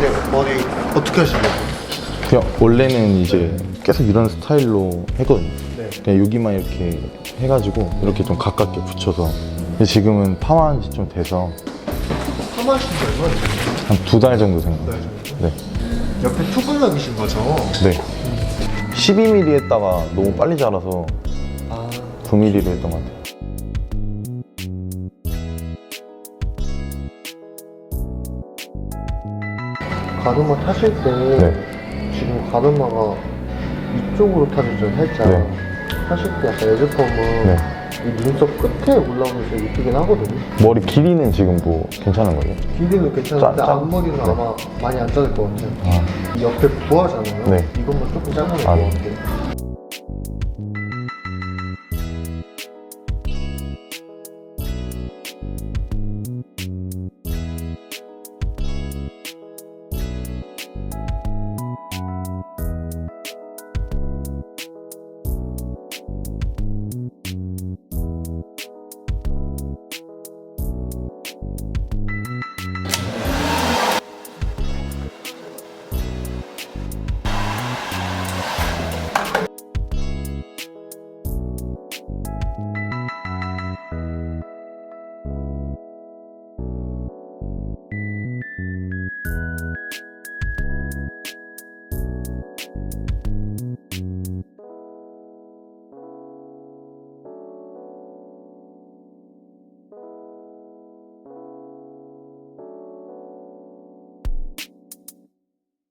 네, 머리 어떻게 하시려고? 그냥 원래는 이제 계속 이런 스타일로 했거든요. 네. 그냥 여기만 이렇게 해가지고 이렇게 좀 가깝게 붙여서 근데 지금은 파마한 지 좀 돼서 파마하신 지 얼마나 됐어요? 한 두 달 정도 된것 네. 같아요. 네. 옆에 투블럭이신 거죠? 네. 12mm 했다가 너무 빨리 자라서 아, 9mm로 했던 것 같아요. 가르마 타실 때 네. 지금 가르마가 이쪽으로 타시죠, 살짝. 네. 타실 때 약간 에드펌은 네. 이 눈썹 끝에 올라오면서 이쁘긴 하거든요. 머리 길이는 지금 뭐 괜찮은 거예요? 길이는 괜찮은데 짜- 짜- 앞머리는 네. 아마 많이 안 자를 것 같아요. 아, 이 옆에 부하잖아요. 네. 이것만 조금 아, 것 네. 같아요.